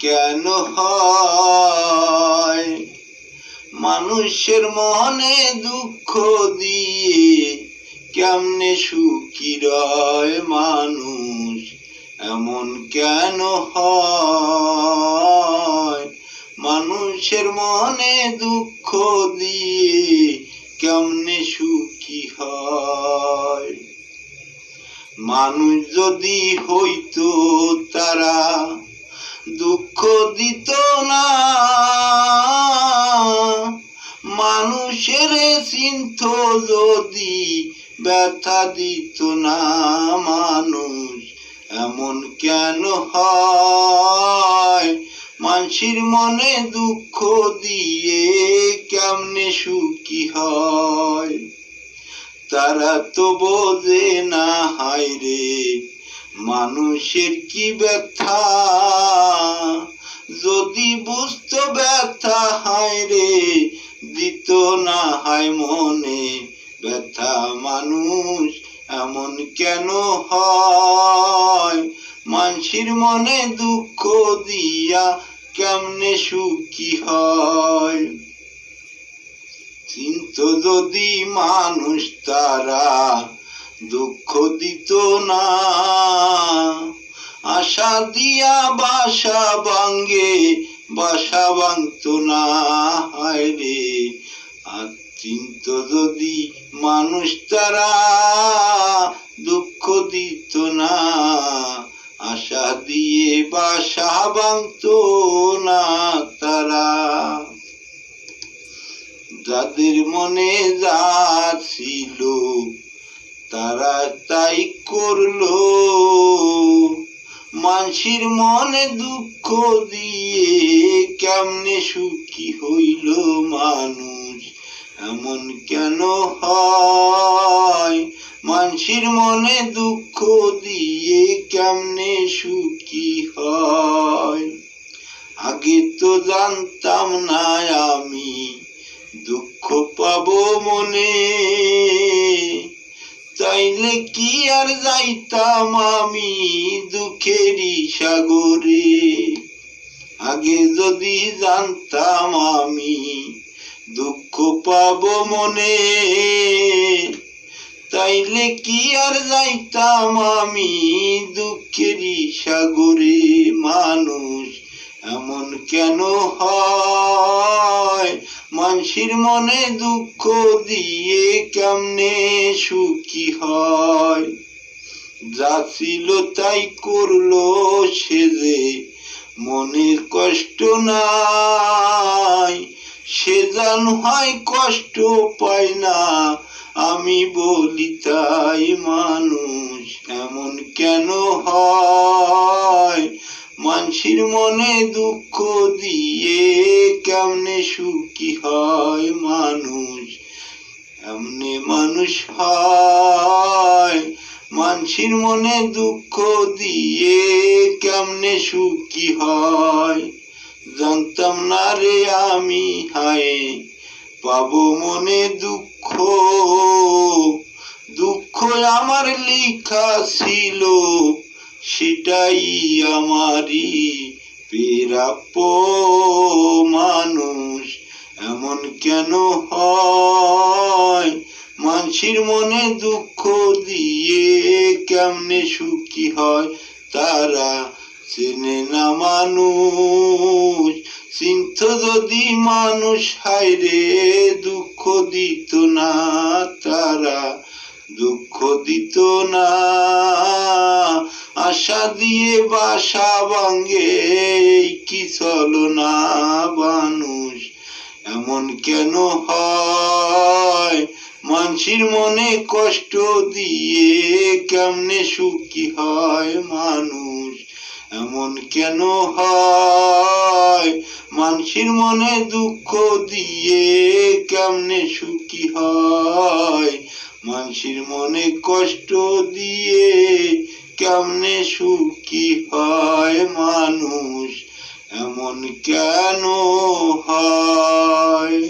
কেন হয়? মানুষের মনে দুঃখ দিয়ে কেমনে সুখী রয় মানুষ? এমন কেন হয়? মানুষের মনে দুঃখ দিয়ে কেমনে সুখী হয়? মানুষ যদি হইতো তারা দুঃখ দিত না। মানুষের চিন্ত যদি ব্যথা দিত না, মানুষ এমন কেন হয়? মানসির মনে দুঃখ দিয়ে কেমনে সুখী হয়? তারা তো বোঝে না, হায় রে মানুষের কি ব্যথা? যদি বুঝতো ব্যথা, হায় রে, দিত না, হায় মনে, ব্যথা মানুষ এমন কেন হয়? মানসির মনে দুঃখ দিয়া কেমনে সুখী হয়? চিন্ত যদি মানুষ তারা দুঃখ দিত না। আশা দিয়া বাসা ভাঙ্গে বাসা ভাঙত না, হায় রে। চিন্ত যদি মানুষ তারা দুঃখ দিত না, আশা দিয়ে বাসা ভাঙত না তারা। যাদের মনে যা ছিল তারা তাই করল। মানসির মনে দুঃখ দিয়ে কেমনে সুখী হইল মানুষ? এমন কেন হয়? মানসির মনে দুঃখ দিয়ে কেমনে সুখী হয়? আগে তো জানতাম না আমি, দুঃখ পাবো মনে। চাইলে কি আর যাইতাম আমি দুঃখেরই সাগরে? আগে যদি জানতাম আমি দুঃখ পাব মনে, তাইলে কি আর যাইতাম আমি দুঃখেরই সাগরে? মানুষ এমন কেন হয়? মানসির মনে দুঃখ দিয়ে কেমনে সুখী হয়? যা ছিল তাই করল সে যে, মনের কষ্ট নাই। সে জান হয় কষ্ট পায় না, আমি বলি তাই মানুষ এমন কেন হয়? মানসির মনে দুঃখ দিয়ে কেমনে সুখী হয় মানুষ? এমনে মানুষ হয়? মানসির মনে দুঃখ দিয়ে কেমনে সুখী হয়? জানতাম না রে আমি, হায়, পাবো মনে দুঃখ। দুঃখ আমার লেখা ছিল। সেটাই আমারই পেরাপ্য মানুষ। এমন কেন হয়? মানসির মনে দুঃখ দিয়ে কেমনে সুখী হয়? তারা চেনে না মানুষ। চিন্তা যদি মানুষ হায় রে, দুঃখ দিত না তারা। দুঃখ দিত না। আশা দিয়ে বাসা ভাঙ্গে কি চলো না মানুষ? এমন কেন হয়? মানসির মনে কষ্ট দিয়ে কেমনে সুখী হয় মানুষ? এমন কেন হয়? মানসির মনে দুঃখ দিয়ে কেমনে সুখী হয়? মানসির মনে কষ্ট দিয়ে কেমনে সুখী হয় মানুষ এমন কেন হয়?